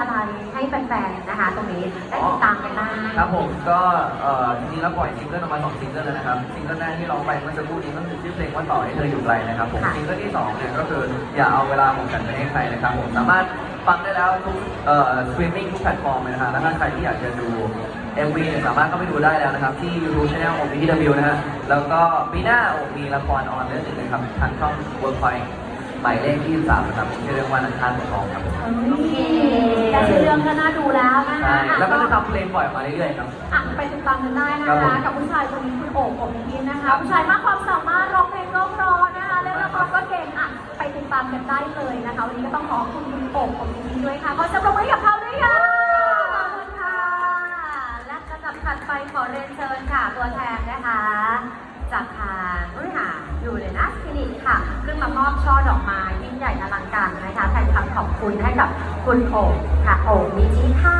อะไรให้แฟนๆนะคะ ตรงนี้ได้ติดตามกันได้ครับผมก็เอ่อจริงๆแล้วปล่อยซิงเกิลออกมาสองซิงเกิลแล้วนะครับซิงเกิลแรกที่ร้องไปเมื่อสักครู่นี้ก็คือชื่อเพลงว่าต่อให้เธออยู่ไกลนะครับผมซิงเกิลที่สองเนี่ยก็คืออย่าเอาเวลาของฉันไปให้ใครนะครับผมสามารถฟังได้แล้วทุกเอ่อสตรีมมิ่งทุกแพลตฟอร์มเลยนะฮะแล้วถ้าใครที่อยากจะดู MV เนี่ยสามารถเข้าไปดูได้แล้วนะครับ ที่ YouTube Channel ของ BTW นะฮะแล้วก็ปีหน้าโอมีละครออนเรื่องหนึ่งนะครับทางช่อง Workpoint หมายเลข23นะครับชื่อเรื่องว่านันทานของทองครับผม โอเค ชื่อเรื่องก็น่าดูแล้วนะใช่คะแล้วก็จะอะทำเพลงปล่อยออกมาเรื่อยๆครับ อะไปติดตามกันได้นะครัคะ บผม กับผู้ชายคนนี้คุณโอ๋ผมยินนะคะครับผู้ชายมากความสามารถร้องเพลงก็เพราะนะคะเล่นละครก็เก่งอะไปติดตามกันได้เลยนะคะวันนี้ก็ต้องขอบคุณคุณโอ๋ผมยินด้วยค่ะขอเสียงปรบมือให้กับเขาด้วยค่ะขอบคุณค่ะและลำดับถัดไปขอเรียนเชิญค่ะตัวแทนนะคะ จากทางบริหารยูเรนัสคลินิกค่ะขึ้นมามอบช่อดอกไม้ยิ่ง ใหญ่อลังการนะคะแทนคำขอบคุณให้กับคุณโอ๋ค่ะโอ๋นิธิค่ะ